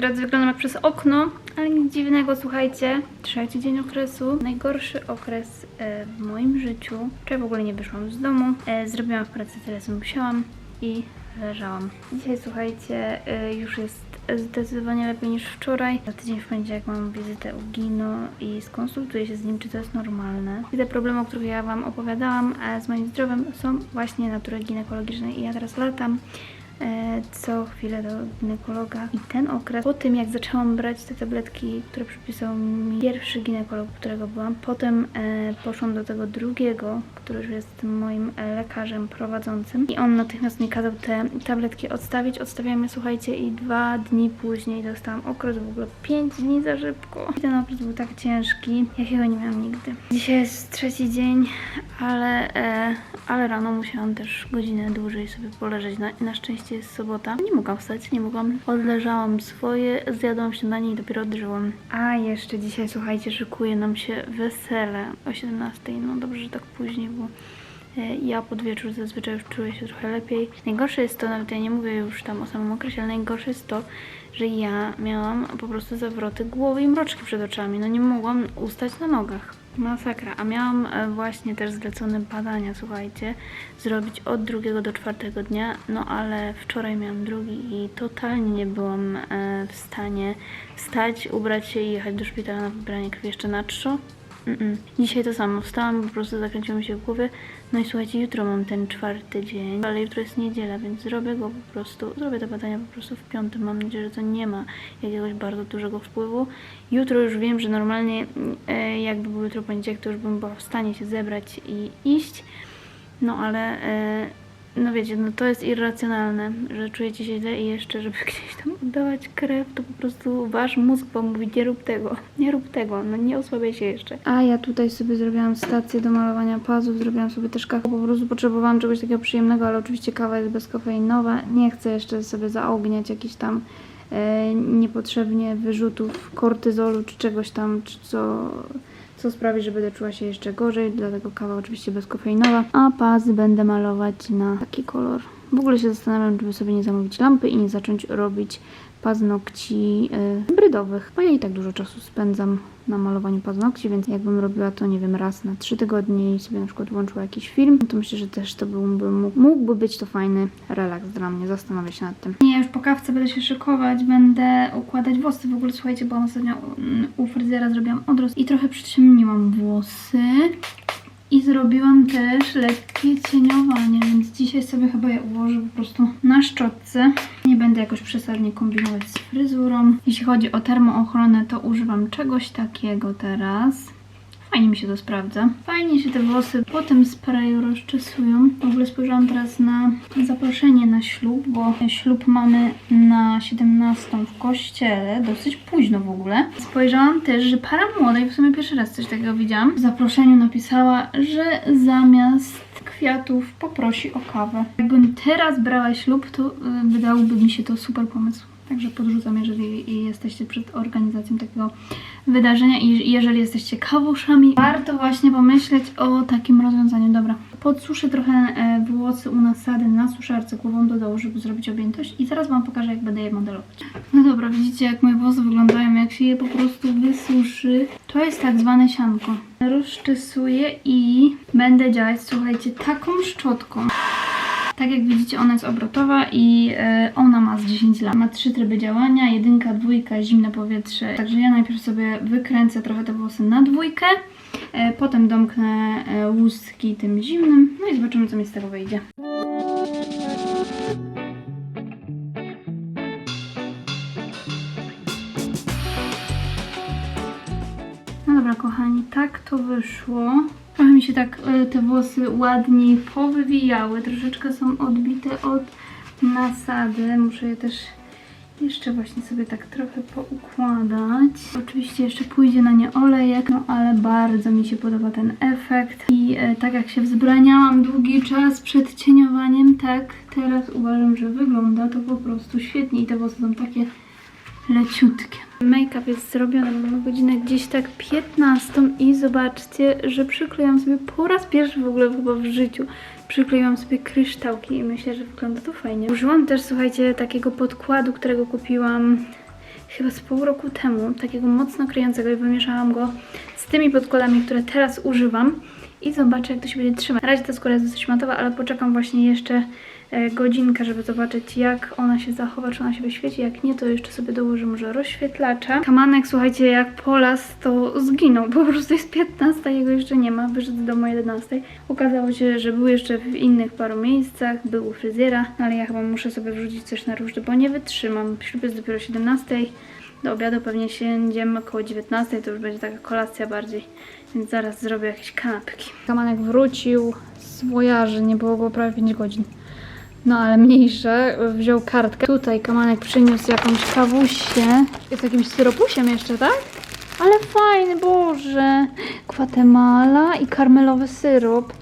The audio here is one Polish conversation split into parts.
drodzy, wyglądam jak przez okno, ale nic dziwnego, słuchajcie. Trzeci dzień okresu, najgorszy okres e, w moim życiu. Wczoraj w ogóle nie wyszłam z domu, e, zrobiłam w pracy tyle, co musiałam i leżałam. Dzisiaj, słuchajcie, e, już jest zdecydowanie lepiej niż wczoraj. Za tydzień w poniedziałek mam wizytę u Gino i skonsultuję się z nim, czy to jest normalne. I te problemy, o których ja Wam opowiadałam z moim zdrowiem są właśnie natury ginekologicznej i ja teraz latam co chwilę do ginekologa. I ten okres, po tym jak zaczęłam brać te tabletki, które przypisał mi pierwszy ginekolog, którego byłam, potem e, poszłam do tego drugiego, który już jest moim e, lekarzem prowadzącym i on natychmiast mi kazał te tabletki odstawić. Odstawiałam je, słuchajcie, i dwa dni później dostałam okres, w ogóle pięć dni za szybko. I ten okres był tak ciężki, jakiego nie miałam nigdy. Dzisiaj jest trzeci dzień, ale, e, ale rano musiałam też godzinę dłużej sobie poleżeć. Na, na szczęście jest sobota. Nie mogłam wstać, nie mogłam. Odleżałam swoje, zjadłam śniadanie i dopiero odżyłam. A jeszcze dzisiaj, słuchajcie, szykuje nam się wesele o 17. No dobrze, że tak później, bo e, ja pod wieczór zazwyczaj już czuję się trochę lepiej. Najgorsze jest to, nawet ja nie mówię już tam o samym okresie, ale najgorsze jest to, że ja miałam po prostu zawroty głowy i mroczki przed oczami. No nie mogłam ustać na nogach. Masakra. A miałam e, właśnie też zlecone badania, słuchajcie, zrobić od drugiego do czwartego dnia, no ale wczoraj miałam drugi i totalnie nie byłam e, w stanie wstać, ubrać się i jechać do szpitala na wybranie krwi jeszcze na trzo. Mm-mm. Dzisiaj to samo. Wstałam, po prostu zakręciło mi się w głowie. No i słuchajcie, jutro mam ten czwarty dzień, ale jutro jest niedziela, więc zrobię go po prostu, zrobię te badania po prostu w piątym. Mam nadzieję, że to nie ma jakiegoś bardzo dużego wpływu. Jutro już wiem, że normalnie e, jakby był jutro poniedziałek, to już bym była w stanie się zebrać i iść. No ale e, no wiecie, no to jest irracjonalne, że czujecie się źle i jeszcze, żeby gdzieś tam oddawać krew, to po prostu wasz mózg wam mówi, nie rób tego, nie rób tego, no nie osłabiaj się jeszcze. A ja tutaj sobie zrobiłam stację do malowania pazów, zrobiłam sobie też kawę, po prostu potrzebowałam czegoś takiego przyjemnego, ale oczywiście kawa jest bezkofeinowa, nie chcę jeszcze sobie zaogniać jakichś tam e, niepotrzebnie wyrzutów kortyzolu czy czegoś tam, czy co co sprawi, że będę czuła się jeszcze gorzej, dlatego kawa oczywiście bezkofeinowa, a pazy będę malować na taki kolor. W ogóle się zastanawiam, żeby sobie nie zamówić lampy i nie zacząć robić paznokci yy, hybrydowych, bo ja i tak dużo czasu spędzam na malowaniu paznokci, więc jakbym robiła to, nie wiem, raz na trzy tygodnie i sobie na przykład włączyła jakiś film, to myślę, że też to byłby, mógłby być to fajny relaks dla mnie, zastanawiam się nad tym. Nie, już po kawce będę się szykować, będę układać włosy. W ogóle słuchajcie, bo ostatnio mm, u fryzjera zrobiłam odrost i trochę przyciemniłam włosy. I zrobiłam też lekkie cieniowanie, więc dzisiaj sobie chyba je ułożę po prostu na szczotce. Będę jakoś przesadnie kombinować z fryzurą. Jeśli chodzi o termoochronę, to używam czegoś takiego teraz. Fajnie mi się to sprawdza. Fajnie się te włosy po tym sprayu rozczesują. W ogóle spojrzałam teraz na zaproszenie na ślub, bo ślub mamy na 17 w kościele, dosyć późno w ogóle. Spojrzałam też, że para młoda, i w sumie pierwszy raz coś takiego widziałam, w zaproszeniu napisała, że zamiast kwiatów poprosi o kawę. Jakbym teraz brała ślub, to y, wydałoby mi się to super pomysł. Także podrzucam, jeżeli jesteście przed organizacją takiego wydarzenia i jeżeli jesteście kawuszami, warto właśnie pomyśleć o takim rozwiązaniu. Dobra, podsuszę trochę e, włosy u nasady na suszarce głową do dołu, żeby zrobić objętość i zaraz Wam pokażę, jak będę je modelować. No dobra, widzicie jak moje włosy wyglądają, jak się je po prostu wysuszy. To jest tak zwane sianko. Rozczesuję i będę działać, słuchajcie, taką szczotką. Tak jak widzicie, ona jest obrotowa i e, ona ma z 10 lat. Ma trzy tryby działania, jedynka, dwójka, zimne powietrze. Także ja najpierw sobie wykręcę trochę te włosy na dwójkę, potem domknę e, łuski tym zimnym, no i zobaczymy, co mi z tego wyjdzie. No dobra, kochani, tak to wyszło. Trochę mi się tak e, te włosy ładniej powywijały. Troszeczkę są odbite od nasady. Muszę je też jeszcze właśnie sobie tak trochę poukładać. Oczywiście jeszcze pójdzie na nie olejek, no ale bardzo mi się podoba ten efekt. I e, tak jak się wzbraniałam długi czas przed cieniowaniem, tak teraz uważam, że wygląda to po prostu świetnie. I te włosy są takie leciutkie. Make-up jest zrobiony, mamy godzinę gdzieś tak 15 i zobaczcie, że przykleiłam sobie po raz pierwszy w ogóle chyba w życiu przykleiłam sobie kryształki i myślę, że wygląda to fajnie. Użyłam też, słuchajcie, takiego podkładu, którego kupiłam chyba z pół roku temu, takiego mocno kryjącego i wymieszałam go z tymi podkładami, które teraz używam i zobaczę jak to się będzie trzymać. Na razie ta skóra jest dosyć matowa, ale poczekam właśnie jeszcze e, godzinkę, żeby zobaczyć jak ona się zachowa, czy ona się wyświeci. Jak nie, to jeszcze sobie dołożę może rozświetlacza. Kamanek, słuchajcie, jak polas to zginął. Po prostu jest 15, jego jeszcze nie ma. Wyszedł z domu o 11. Okazało się, że był jeszcze w innych paru miejscach, był u fryzjera, no ale ja chyba muszę sobie wrzucić coś na różne, bo nie wytrzymam. Ślub jest dopiero o 17. Do obiadu pewnie siędziemy około 19, to już będzie taka kolacja bardziej, więc zaraz zrobię jakieś kanapki. Kamanek wrócił z wojaży, nie było go prawie 5 godzin. No ale mniejsze, wziął kartkę. Tutaj Kamanek przyniósł jakąś kawusię. Jest jakimś syropusiem jeszcze, tak? Ale fajny, Boże! Gwatemala i karmelowy syrop.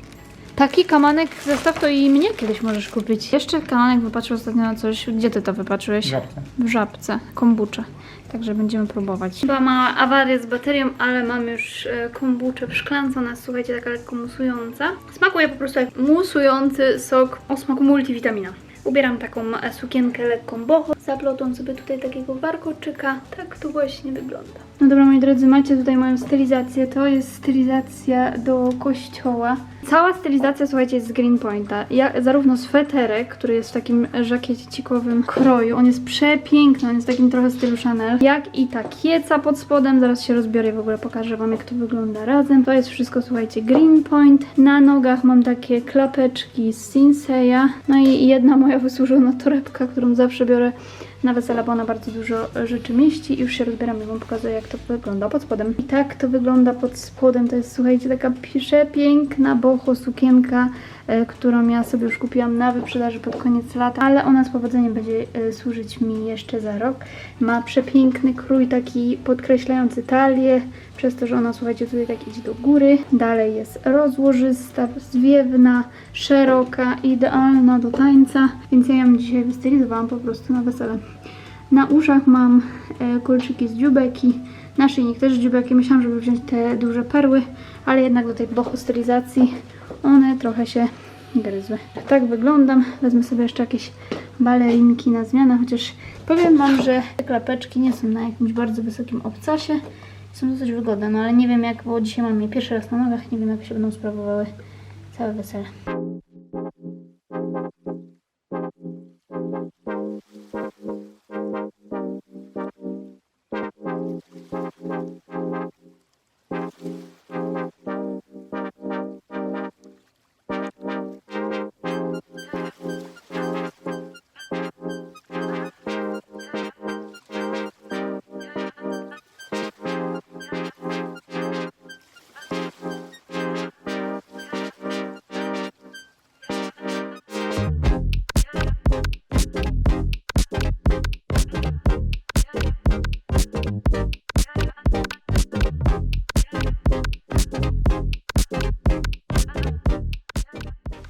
Taki kamanek zestaw to i mnie kiedyś możesz kupić. Jeszcze kamanek wypatrzył ostatnio na coś. Gdzie ty to wypatrzyłeś? Żabka. W żabce, kombucze. Także będziemy próbować. Chyba ma awarię z baterią, ale mam już e, kombuczę w szklance. Ona jest, słuchajcie, taka lekko musująca. Smakuje po prostu jak musujący sok o smaku multivitamina. Ubieram taką e, sukienkę lekką boho. Zaplotłam sobie tutaj takiego warkoczyka. Tak to właśnie wygląda. No dobra, moi drodzy, macie tutaj moją stylizację. To jest stylizacja do kościoła. Cała stylizacja, słuchajcie, jest z Greenpointa. Ja, zarówno sweterek, który jest w takim żakiecikowym kroju, on jest przepiękny, on jest w takim trochę stylu Chanel, jak i ta kieca pod spodem. Zaraz się rozbiorę i w ogóle pokażę wam, jak to wygląda razem. To jest wszystko, słuchajcie, Greenpoint. Na nogach mam takie klapeczki z Sinseya. No i jedna moja wysłużona torebka, którą zawsze biorę na wesela, bo ona bardzo dużo rzeczy mieści. I już się rozbieram i wam pokazuję jak to wygląda pod spodem. I tak to wygląda pod spodem, to jest słuchajcie taka przepiękna boho sukienka, e, którą ja sobie już kupiłam na wyprzedaży pod koniec lata, ale ona z powodzeniem będzie e, służyć mi jeszcze za rok. Ma przepiękny krój taki podkreślający talię, przez to, że ona słuchajcie tutaj tak idzie do góry. Dalej jest rozłożysta, zwiewna, szeroka, idealna do tańca, więc ja ją dzisiaj wystylizowałam po prostu na wesele. Na uszach mam e, kolczyki z dziubeki, naszyjnik też z dziubeki. Myślałam, żeby wziąć te duże perły, ale jednak do tej boho stylizacji one trochę się gryzły. Tak wyglądam. Wezmę sobie jeszcze jakieś balerinki na zmianę, chociaż powiem Wam, że te klapeczki nie są na jakimś bardzo wysokim obcasie. Są dosyć wygodne, no ale nie wiem jak, bo dzisiaj mam je pierwszy raz na nogach, nie wiem jak się będą sprawowały całe wesele.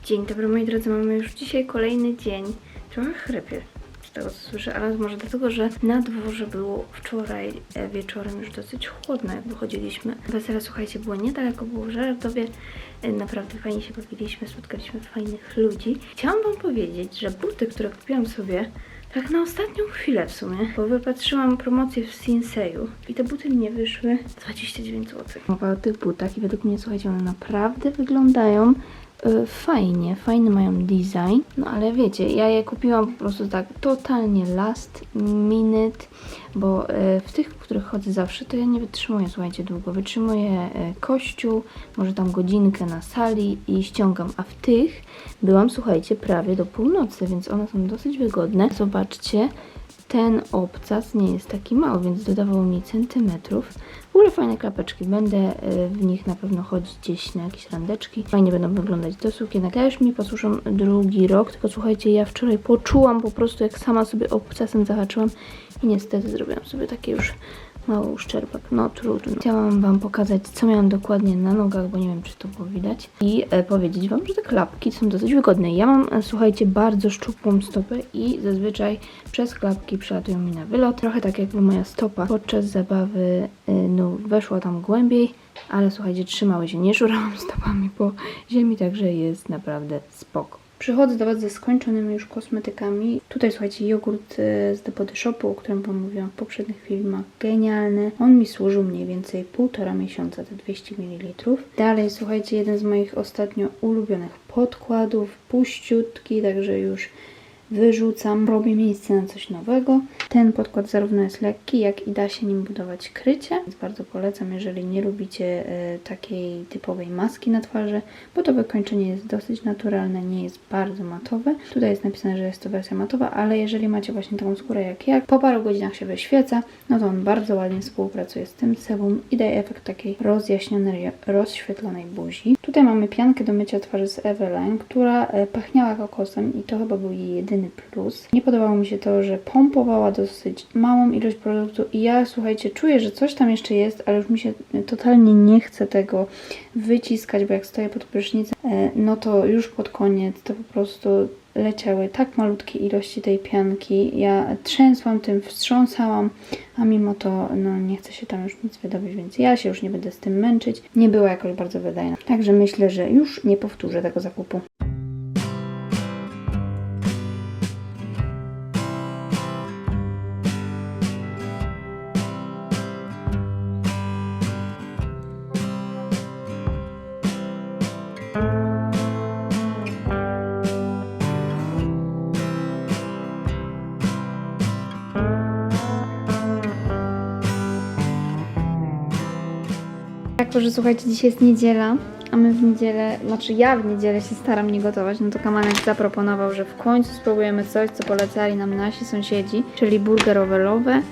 Dzień dobry moi drodzy, mamy już dzisiaj kolejny dzień. Trochę chrypię z tego co słyszę, ale może dlatego, że na dworze było wczoraj e, wieczorem już dosyć chłodno, jak wychodziliśmy. Wesele, słuchajcie, było niedaleko, było w Żartowie. E, Naprawdę fajnie się bawiliśmy, spotkaliśmy fajnych ludzi. Chciałam wam powiedzieć, że buty, które kupiłam sobie tak na ostatnią chwilę w sumie, bo wypatrzyłam promocję w Sinseju i te buty mi nie wyszły 29 zł. Mowa o tych butach i według mnie, słuchajcie, one naprawdę wyglądają y, fajnie, fajny mają design, no ale wiecie, ja je kupiłam po prostu tak totalnie last minute, bo y, w tych, w których chodzę zawsze, to ja nie wytrzymuję, słuchajcie, długo. Wytrzymuję y, kościół, może tam godzinkę na sali i ściągam, a w tych byłam, słuchajcie, prawie do północy, więc one są dosyć wygodne. Zobaczcie, ten obcas nie jest taki mały, więc dodawał mi centymetrów. W ogóle fajne klapeczki. Będę y, w nich na pewno chodzić gdzieś na jakieś randeczki. Fajnie będą wyglądać do sukienek. Ja już mi posłuszam drugi rok, tylko słuchajcie, ja wczoraj poczułam po prostu, jak sama sobie obcasem zahaczyłam i niestety zrobiłam sobie takie już mały uszczerbek. No trudno. Chciałam Wam pokazać, co miałam dokładnie na nogach, bo nie wiem, czy to było widać. I e, powiedzieć Wam, że te klapki są dosyć wygodne. Ja mam, e, słuchajcie, bardzo szczupłą stopę i zazwyczaj przez klapki przelatują mi na wylot. Trochę tak jakby moja stopa podczas zabawy e, no, weszła tam głębiej, ale słuchajcie, trzymały się. Nie szurałam stopami po ziemi, także jest naprawdę spoko. Przychodzę do Was ze skończonymi już kosmetykami. Tutaj słuchajcie, jogurt e, z The Body Shopu, o którym Wam mówiłam w poprzednich filmach. Genialny. On mi służył mniej więcej półtora miesiąca, te 200 ml. Dalej słuchajcie, jeden z moich ostatnio ulubionych podkładów, puściutki, także już wyrzucam, robię miejsce na coś nowego. Ten podkład zarówno jest lekki, jak i da się nim budować krycie, więc bardzo polecam, jeżeli nie lubicie e, takiej typowej maski na twarzy, bo to wykończenie jest dosyć naturalne, nie jest bardzo matowe. Tutaj jest napisane, że jest to wersja matowa, ale jeżeli macie właśnie taką skórę jak ja, po paru godzinach się wyświeca, no to on bardzo ładnie współpracuje z tym sebum i daje efekt takiej rozjaśnionej, rozświetlonej buzi. Tutaj mamy piankę do mycia twarzy z Eveline, która e, pachniała kokosem i to chyba był jej jedyny plus. Nie podobało mi się to, że pompowała dosyć małą ilość produktu i ja, słuchajcie, czuję, że coś tam jeszcze jest, ale już mi się totalnie nie chce tego wyciskać, bo jak stoję pod prysznicem, e, no to już pod koniec to po prostu leciały tak malutkie ilości tej pianki. Ja trzęsłam tym, wstrząsałam, a mimo to no, nie chce się tam już nic wydobyć, więc ja się już nie będę z tym męczyć. Nie była jakoś bardzo wydajna. Także myślę, że już nie powtórzę tego zakupu. Że słuchajcie, dzisiaj jest niedziela, a my w niedzielę, znaczy ja w niedzielę się staram nie gotować, no to Kamanek zaproponował, że w końcu spróbujemy coś, co polecali nam nasi sąsiedzi, czyli burgerowe.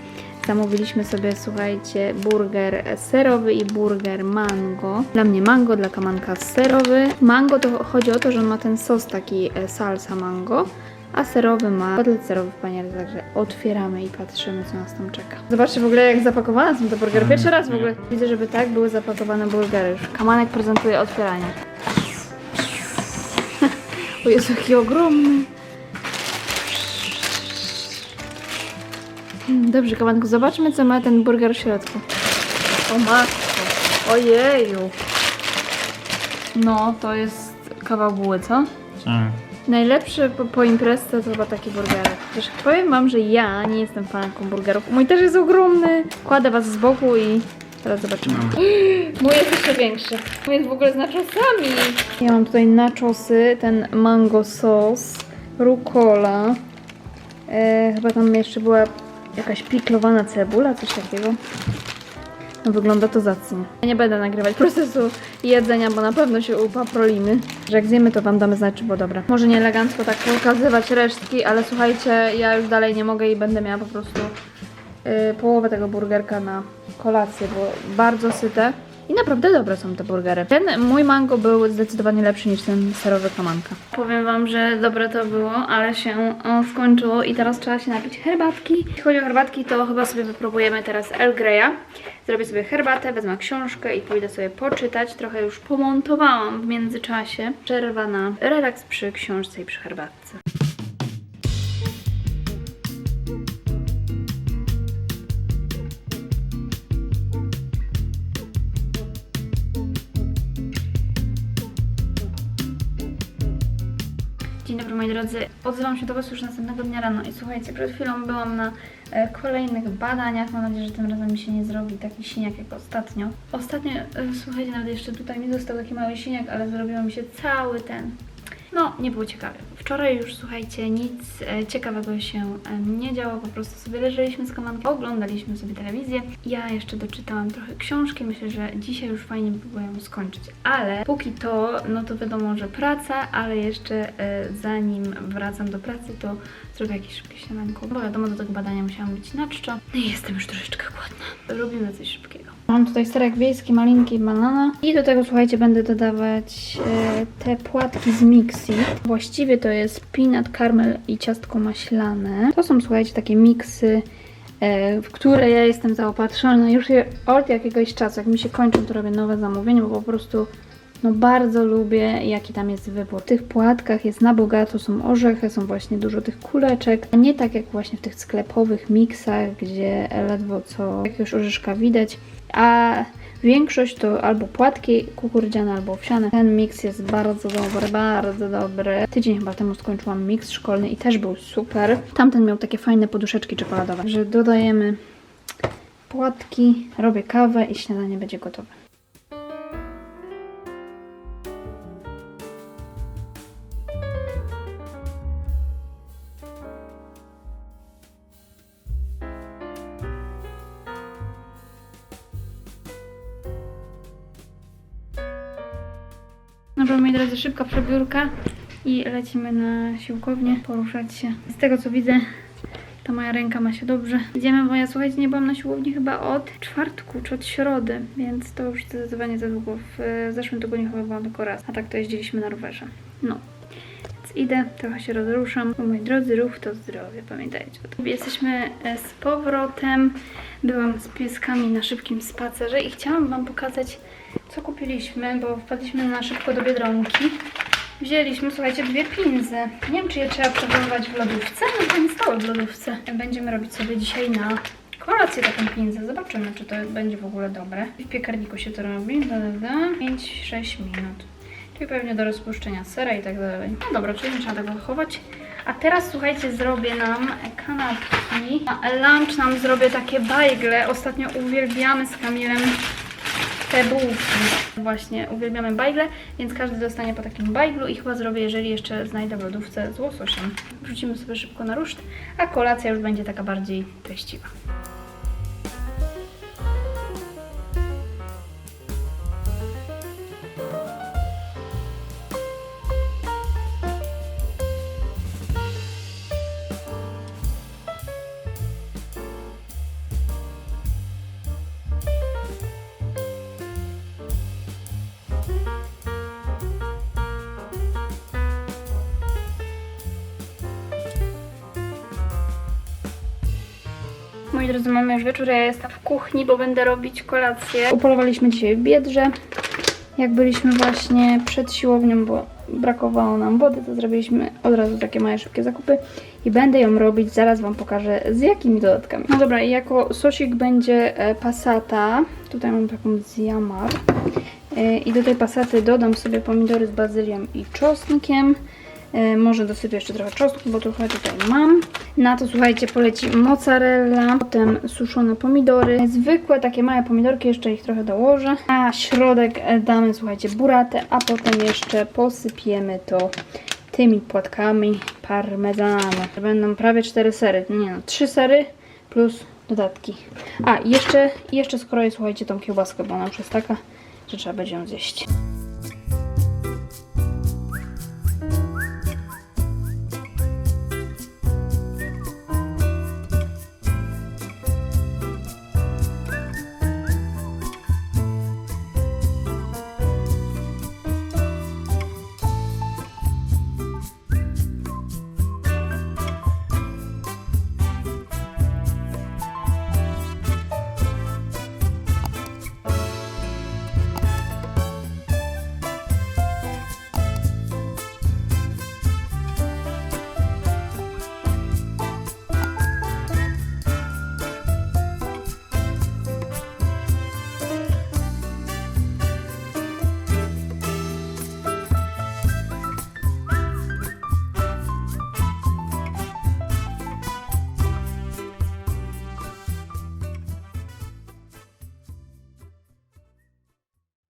Zamówiliśmy sobie, słuchajcie, burger serowy i burger mango. Dla mnie mango, dla Kamanka serowy. Mango to chodzi o to, że on ma ten sos taki e, salsa mango, a serowy ma kotlet serowy w panierce, także otwieramy i patrzymy, co nas tam czeka. Zobaczcie w ogóle, jak zapakowane są te burgery. Pierwszy raz w ogóle widzę, żeby tak były zapakowane burgery. Już Kamanek prezentuje otwieranie. o Jezu, jaki ogromny. Mm, Dobrze, Kamanku, zobaczmy, co ma ten burger w środku. O matko, ojeju. No, to jest kawał buły, co? Tak. Najlepszy po, po imprezce to chyba takie burgery. Chociaż powiem wam, że ja nie jestem fanką burgerów. Mój też jest ogromny. Kładę was z boku i teraz zobaczymy. Mój jest jeszcze większy. Mój jest w ogóle z. Ja mam tutaj nachosy, ten mango sauce, rucola. E, chyba tam jeszcze była jakaś piklowana cebula, coś takiego. Wygląda to zacnie. Ja nie będę nagrywać procesu jedzenia, bo na pewno się upaprolimy. Że jak zjemy, to wam damy znać, czy było dobre. Może nie elegancko tak pokazywać resztki, ale słuchajcie, ja już dalej nie mogę i będę miała po prostu yy, połowę tego burgerka na kolację, bo bardzo syte. I naprawdę dobre są te burgery. Ten mój mango był zdecydowanie lepszy niż ten serowy kamanka. Powiem wam, że dobre to było, ale się skończyło i teraz trzeba się napić herbatki. Jeśli chodzi o herbatki, to chyba sobie wypróbujemy teraz Earl Greya. Zrobię sobie herbatę, wezmę książkę i pójdę sobie poczytać. Trochę już pomontowałam w międzyczasie. Przerwa na relaks przy książce i przy herbatce. Moi drodzy, odzywam się do Was już następnego dnia rano i słuchajcie, przed chwilą byłam na e, kolejnych badaniach, mam nadzieję, że tym razem mi się nie zrobi taki siniak jak ostatnio. Ostatnio, e, słuchajcie, nawet jeszcze tutaj mi został taki mały siniak, ale zrobiło mi się cały ten. No, nie było ciekawe. Wczoraj już, słuchajcie, nic e, ciekawego się e, nie działo, po prostu sobie leżeliśmy z komandą, oglądaliśmy sobie telewizję. Ja jeszcze doczytałam trochę książki, myślę, że dzisiaj już fajnie by było ją skończyć. Ale póki to, no to wiadomo, że praca, ale jeszcze e, zanim wracam do pracy, to zrobię jakieś szybkie śniadanko, bo wiadomo, do tego badania musiałam być na czczo. No jestem już troszeczkę głodna. Robimy coś szybkiego. Mam tutaj serek wiejski, malinki i banana. I do tego, słuchajcie, będę dodawać e, te płatki z Mixi. Właściwie to jest peanut, caramel i ciastko maślane. To są, słuchajcie, takie miksy, e, w które ja jestem zaopatrzona już je od jakiegoś czasu. Jak mi się kończą, to robię nowe zamówienie, bo po prostu no bardzo lubię, jaki tam jest wybór. W tych płatkach jest na bogato, są orzechy, są właśnie dużo tych kuleczek, a nie tak jak właśnie w tych sklepowych miksach, gdzie ledwo co jakiegoś orzeszka widać. A Większość to albo płatki kukurydziane, albo owsiane. Ten miks jest bardzo dobry, bardzo dobry. Tydzień chyba temu skończyłam miks szkolny i też był super. Tamten miał takie fajne poduszeczki czekoladowe, że dodajemy płatki, robię kawę i śniadanie będzie gotowe. Dobra, moi drodzy, szybka przebiórka i lecimy na siłkownię, poruszać się. Z tego co widzę, ta moja ręka ma się dobrze. Idziemy, bo ja słuchajcie, nie byłam na siłowni chyba od czwartku czy od środy, więc to już zdecydowanie za długo. W e, zeszłym tygodniu chyba byłam tylko raz, a tak to jeździliśmy na rowerze. No. Więc idę, trochę się rozruszam. Bo moi drodzy, ruch to zdrowie, pamiętajcie o tym. Jesteśmy e, z powrotem. Byłam z pieskami na szybkim spacerze i chciałam Wam pokazać, co kupiliśmy, bo wpadliśmy na szybko do Biedronki. Wzięliśmy, słuchajcie, dwie pinzy. Nie wiem, czy je trzeba przechowywać w lodówce, no to nie stały w lodówce. Będziemy robić sobie dzisiaj na kolację taką pinzę. Zobaczymy, czy to będzie w ogóle dobre. W piekarniku się to robi. Da, da, da. 5-6 minut. Czyli pewnie do rozpuszczenia sera i tak dalej. No dobra, czyli nie trzeba tego chować. A teraz słuchajcie, zrobię nam kanapki. Na lunch nam zrobię takie bajgle. Ostatnio uwielbiamy z Kamilem te bułki. Właśnie uwielbiamy bajgle, więc każdy dostanie po takim bajglu i chyba zrobię, jeżeli jeszcze znajdę w lodówce z łososiem. Wrzucimy sobie szybko na ruszt, a kolacja już będzie taka bardziej treściwa. Drodzy, mamy już wieczór, ja jestem w kuchni, bo będę robić kolację. Upolowaliśmy dzisiaj w Biedrze. Jak byliśmy właśnie przed siłownią, bo brakowało nam wody, to zrobiliśmy od razu takie małe szybkie zakupy i będę ją robić, zaraz Wam pokażę z jakimi dodatkami. No dobra, i jako sosik będzie e, passata, tutaj mam taką z Yamar E, i do tej pasaty dodam sobie pomidory z bazylią i czosnkiem. E, Może dosypię jeszcze trochę czosnku, bo trochę tutaj mam. Na to słuchajcie, poleci mozzarella, potem suszone pomidory, zwykłe takie małe pomidorki, jeszcze ich trochę dołożę. Na środek e, damy, słuchajcie, buratę, a potem jeszcze posypiemy to tymi płatkami parmezanu. Będą prawie cztery sery, nie no, trzy sery plus dodatki. A, jeszcze, jeszcze skroję, słuchajcie, tą kiełbaskę, bo ona już jest taka, że trzeba będzie ją zjeść.